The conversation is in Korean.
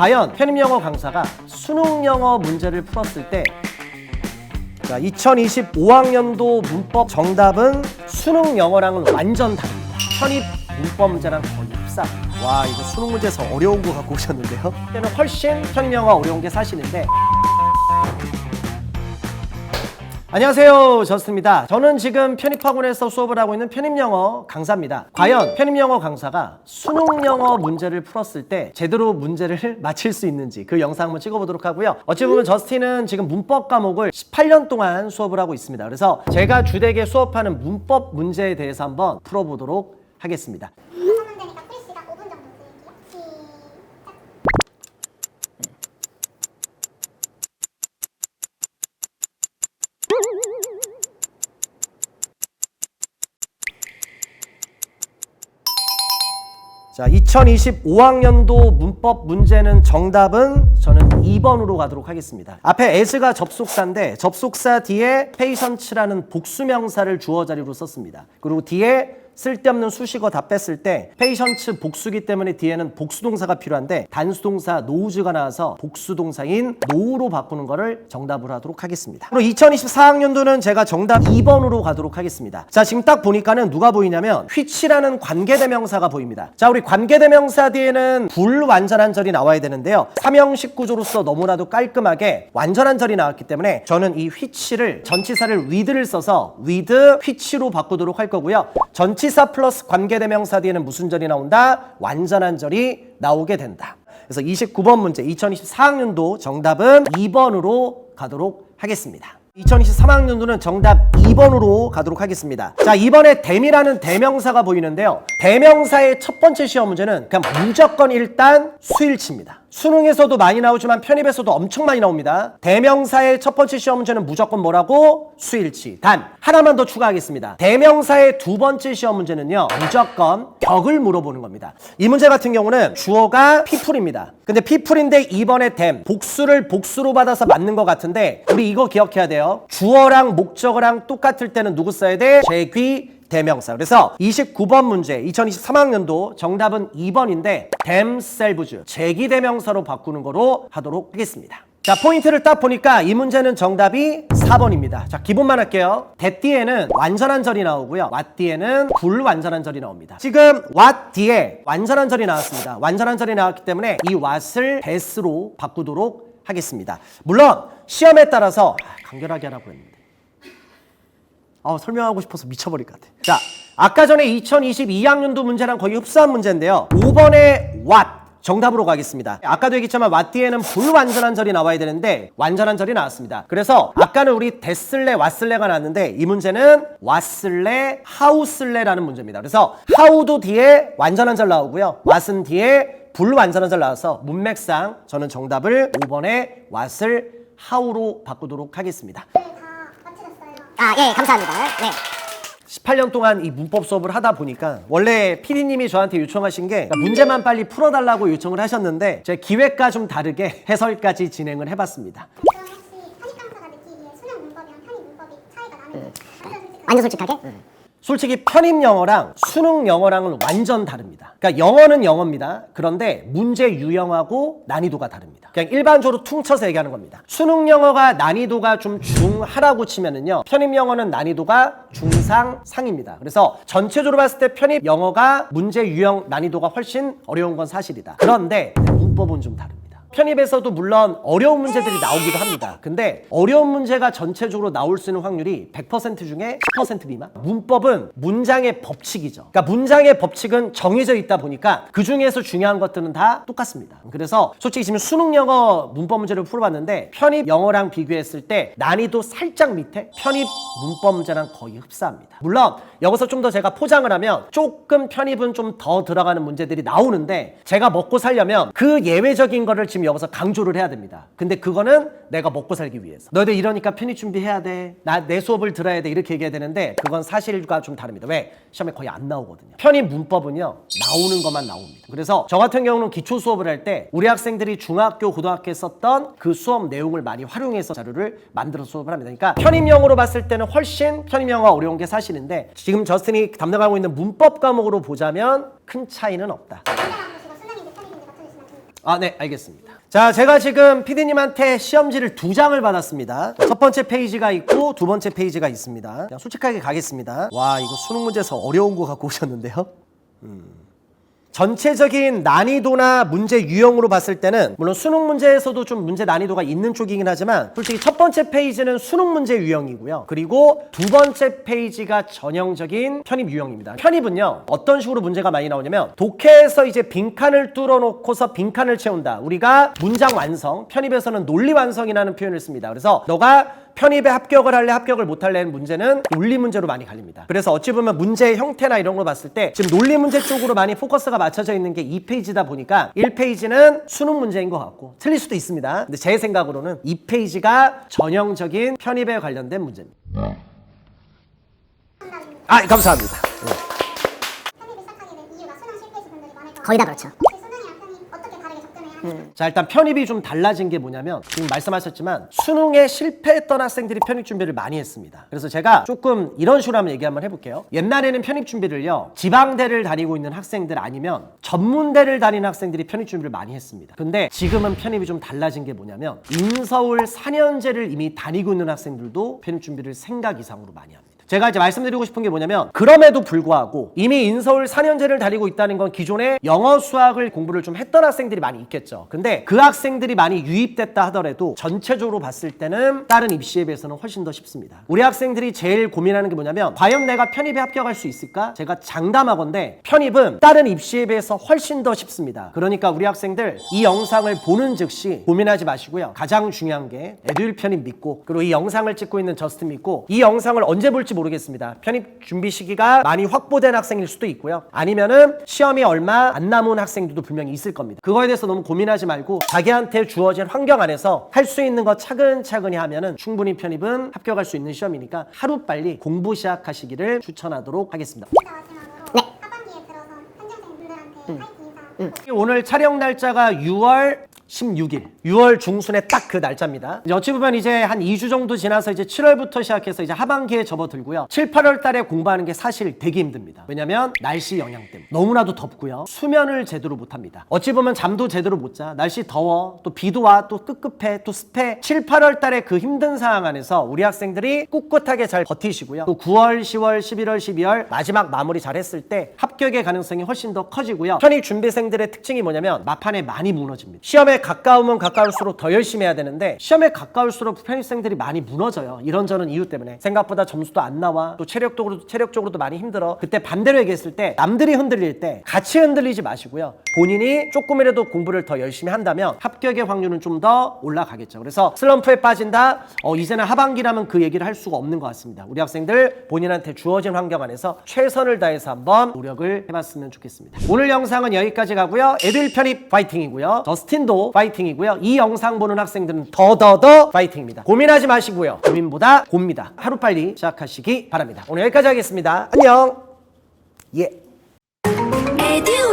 과연 편입영어 강사가 수능 영어 문제를 풀었을 때 자, 2025학년도 문법 정답은 수능 영어랑은 완전 다릅니다. 편입 문법 문제랑 거의 흡사. 와, 이거 수능 문제에서 어려운 거 갖고 오셨는데요. 때는 훨씬 편입 영어 어려운 게 사실인데 안녕하세요. 저스트입니다. 저는 지금 편입학원에서 수업을 하고 있는 편입영어 강사입니다. 과연 편입영어 강사가 수능 영어 문제를 풀었을 때 제대로 문제를 맞힐 수 있는지 그 영상 한번 찍어보도록 하고요. 어찌 보면 저스틴은 지금 문법 과목을 18년 동안 수업을 하고 있습니다. 그래서 제가 주되게 수업하는 문법 문제에 대해서 한번 풀어보도록 하겠습니다. 자, 2025학년도 문법 문제는 정답은 저는 2번으로 가도록 하겠습니다. 앞에 as가 접속사인데 접속사 뒤에 patient라는 복수명사를 주어 자리로 썼습니다. 그리고 뒤에 쓸데없는 수식어 다 뺐을 때 페이션츠 복수기 때문에 뒤에는 복수동사가 필요한데 단수동사 노우즈가 나와서 복수동사인 노우로 바꾸는 거를 정답으로 하도록 하겠습니다. 그리고 2024학년도는 제가 정답 2번으로 가도록 하겠습니다. 자 지금 딱 보니까는 누가 보이냐면 which라는 관계대명사가 보입니다. 자 우리 관계대명사 뒤에는 불완전한 절이 나와야 되는데요. 삼형식 구조로서 너무나도 깔끔하게 완전한 절이 나왔기 때문에 저는 이 which를 전치사를 with를 써서 with which로 바꾸도록 할 거고요. 전치 사 플러스 관계대명사 뒤에는 무슨 절이 나온다? 완전한 절이 나오게 된다. 그래서 29번 문제 2024학년도 정답은 2번으로 가도록 하겠습니다. 2023학년도는 정답 2번으로 가도록 하겠습니다. 자, 이번에 댐이라는 대명사가 보이는데요. 대명사의 첫 번째 시험 문제는 그냥 무조건 일단 수일치입니다. 수능에서도 많이 나오지만 편입에서도 엄청 많이 나옵니다. 대명사의 첫 번째 시험 문제는 무조건 뭐라고? 수일치. 단 하나만 더 추가하겠습니다. 대명사의 두 번째 시험 문제는요. 무조건 격을 물어보는 겁니다. 이 문제 같은 경우는 주어가 people입니다. 근데 people인데 이번에 댐 복수를 복수로 받아서 맞는 것 같은데 우리 이거 기억해야 돼요. 주어랑 목적어랑 똑같을 때는 누구 써야 돼? 제귀 대명사. 그래서 29번 문제 2023학년도 정답은 2번인데 themselves 제기 대명사로 바꾸는 거로 하도록 하겠습니다. 자 포인트를 딱 보니까 이 문제는 정답이 4번입니다. 자 기본만 할게요. 뒤에는 완전한 절이 나오고요. 뒤에는 불완전한 절이 나옵니다. 지금 뒤에 완전한 절이 나왔습니다. 완전한 절이 나왔기 때문에 이 what을 that으로 바꾸도록 하겠습니다. 물론 시험에 따라서 아, 간결하게 하라고 했는데 어, 설명하고 싶어서 미쳐버릴 것 같아. 자, 아까 전에 2022학년도 문제랑 거의 흡사한 문제인데요. 5번의 what 정답으로 가겠습니다. 아까도 얘기했지만 what 뒤에는 불완전한 절이 나와야 되는데 완전한 절이 나왔습니다. 그래서 아까는 우리 됐을래 왔을래가 나왔는데 이 문제는 왔을래 하우슬래라는 문제입니다. 그래서 how도 뒤에 완전한 절 나오고요. what은 뒤에 불완전한 절 나와서 문맥상 저는 정답을 5번의 what을 how로 바꾸도록 하겠습니다. 네. 아, 예, 감사합니다. 네. 18년 동안 이 문법 수업을 하다 보니까 원래 PD님이 저한테 요청하신 게 그러니까 문제만 빨리 풀어달라고 요청을 하셨는데 제 기획과 좀 다르게 해설까지 진행을 해봤습니다. 그럼 혹시 편입 강사가 느끼기에 수능 문법이랑 편입 문법이 차이가 나는지 완전 솔직하게 완전 솔직히 편입 영어랑 수능 영어랑은 완전 다릅니다. 그러니까 영어는 영어입니다. 그런데 문제 유형하고 난이도가 다릅니다. 그냥 일반적으로 퉁쳐서 얘기하는 겁니다. 수능 영어가 난이도가 좀 중하라고 치면은요. 편입 영어는 난이도가 중상 상입니다. 그래서 전체적으로 봤을 때 편입 영어가 문제 유형 난이도가 훨씬 어려운 건 사실이다. 그런데 문법은 좀 다릅니다. 편입에서도 물론 어려운 문제들이 나오기도 합니다. 근데 어려운 문제가 전체적으로 나올 수 있는 확률이 100% 중에 10% 미만. 문법은 문장의 법칙이죠. 그러니까 문장의 법칙은 정해져 있다 보니까 그 중에서 중요한 것들은 다 똑같습니다. 그래서 솔직히 지금 수능 영어 문법 문제를 풀어봤는데 편입 영어랑 비교했을 때 난이도 살짝 밑에 편입 문법 문제랑 거의 흡사합니다. 물론 여기서 좀 더 제가 포장을 하면 조금 편입은 좀 더 들어가는 문제들이 나오는데 제가 먹고 살려면 그 예외적인 거를 지금 여기서 강조를 해야 됩니다. 근데 그거는 내가 먹고 살기 위해서. 너희들 이러니까 편입 준비해야 돼. 나 내 수업을 들어야 돼. 이렇게 얘기해야 되는데 그건 사실과 좀 다릅니다. 왜? 시험에 거의 안 나오거든요. 편입 문법은요. 나오는 것만 나옵니다. 그래서 저 같은 경우는 기초 수업을 할 때 우리 학생들이 중학교, 고등학교에 썼던 그 수업 내용을 많이 활용해서 자료를 만들어 서 수업을 합니다. 그러니까 편입영어로 봤을 때는 훨씬 편입영어가 어려운 게 사실인데 지금 저스틴이 담당하고 있는 문법 과목으로 보자면 큰 차이는 없다. 아, 네, 알겠습니다. 자, 제가 지금 피디님한테 시험지를 두 장을 받았습니다. 첫 번째 페이지가 있고 두 번째 페이지가 있습니다. 그냥 솔직하게 가겠습니다. 와, 이거 수능 문제에서 어려운 거 갖고 오셨는데요. 전체적인 난이도나 문제 유형으로 봤을 때는 물론 수능 문제에서도 좀 문제 난이도가 있는 쪽이긴 하지만 솔직히 첫 번째 페이지는 수능 문제 유형이고요. 그리고 두 번째 페이지가 전형적인 편입 유형입니다. 편입은요. 어떤 식으로 문제가 많이 나오냐면 독해에서 이제 빈칸을 뚫어 놓고서 빈칸을 채운다. 우리가 문장 완성, 편입에서는 논리 완성이라는 표현을 씁니다. 그래서 너가 편입에 합격을 할래 합격을 못 할래는 문제는 논리 문제로 많이 갈립니다. 그래서 어찌 보면 문제의 형태나 이런 걸 봤을 때 지금 논리 문제 쪽으로 많이 포커스가 맞춰져 있는 게 2페이지다 보니까 1페이지는 수능 문제인 것 같고 틀릴 수도 있습니다. 근데 제 생각으로는 2페이지가 전형적인 편입에 관련된 문제입니다. 아, 감사합니다. 편입을 시작하게 된 이유가 수능 실패하신 분들이 많을 것 거의 다. 그렇죠. 자 일단 편입이 좀 달라진 게 뭐냐면 지금 말씀하셨지만 수능에 실패했던 학생들이 편입 준비를 많이 했습니다. 그래서 제가 조금 이런 식으로 한번 얘기 한번 해볼게요. 옛날에는 편입 준비를요 지방대를 다니고 있는 학생들 아니면 전문대를 다니는 학생들이 편입 준비를 많이 했습니다. 근데 지금은 편입이 좀 달라진 게 뭐냐면 인서울 4년제를 이미 다니고 있는 학생들도 편입 준비를 생각 이상으로 많이 합니다. 제가 이제 말씀드리고 싶은 게 뭐냐면 그럼에도 불구하고 이미 인서울 4년제를 다니고 있다는 건 기존에 영어 수학을 공부를 좀 했던 학생들이 많이 있겠죠. 근데 그 학생들이 많이 유입됐다 하더라도 전체적으로 봤을 때는 다른 입시에 비해서는 훨씬 더 쉽습니다. 우리 학생들이 제일 고민하는 게 뭐냐면 과연 내가 편입에 합격할 수 있을까? 제가 장담하건데 편입은 다른 입시에 비해서 훨씬 더 쉽습니다. 그러니까 우리 학생들 이 영상을 보는 즉시 고민하지 마시고요. 가장 중요한 게 에듀윌 편입 믿고 그리고 이 영상을 찍고 있는 저스트 믿고 이 영상을 언제 볼지 모르겠습니다. 편입 준비 시기가 많이 확보된 학생일 수도 있고요. 아니면은 시험이 얼마 안 남은 학생들도 분명히 있을 겁니다. 그거에 대해서 너무 고민하지 말고 자기한테 주어진 환경 안에서 할 수 있는 거 차근차근히 하면은 충분히 편입은 합격할 수 있는 시험이니까 하루 빨리 공부 시작하시기를 추천하도록 하겠습니다. 네. 하반기에 들어서 현장생 분들한테 파이팅 인사 오늘 촬영 날짜가 6월 16일, 6월 중순에 딱 그 날짜입니다. 어찌 보면 이제 한 2주 정도 지나서 이제 7월부터 시작해서 이제 하반기에 접어들고요. 7, 8월 달에 공부하는 게 사실 되게 힘듭니다. 왜냐면 날씨 영향 때문에. 너무나도 덥고요. 수면을 제대로 못 합니다. 어찌 보면 잠도 제대로 못 자. 날씨 더워. 또 비도 와. 또 끄급해. 또 습해. 7, 8월 달에 그 힘든 상황 안에서 우리 학생들이 꿋꿋하게 잘 버티시고요. 또 9월, 10월, 11월, 12월 마지막 마무리 잘 했을 때 합격의 가능성이 훨씬 더 커지고요. 편입 준비생들의 특징이 뭐냐면 막판에 많이 무너집니다. 시험에 가까우면 가까울수록 더 열심히 해야 되는데 시험에 가까울수록 편입생들이 많이 무너져요. 이런저런 이유 때문에 생각보다 점수도 안 나와 또 체력적으로 체력적으로도 많이 힘들어. 그때 반대로 얘기했을 때 남들이 흔들릴 때 같이 흔들리지 마시고요. 본인이 조금이라도 공부를 더 열심히 한다면 합격의 확률은 좀 더 올라가겠죠. 그래서 슬럼프에 빠진다. 어, 이제는 하반기라면 그 얘기를 할 수가 없는 것 같습니다. 우리 학생들 본인한테 주어진 환경 안에서 최선을 다해서 한번 노력을 해봤으면 좋겠습니다. 오늘 영상은 여기까지 가고요. 애들 편입 파이팅이고요. 저스틴도 파이팅이고요. 이 영상 보는 학생들은 더더더 파이팅입니다. 고민하지 마시고요. 고민보다 곱니다. 하루빨리 시작하시기 바랍니다. 오늘 여기까지 하겠습니다. 안녕. 예. 에듀윌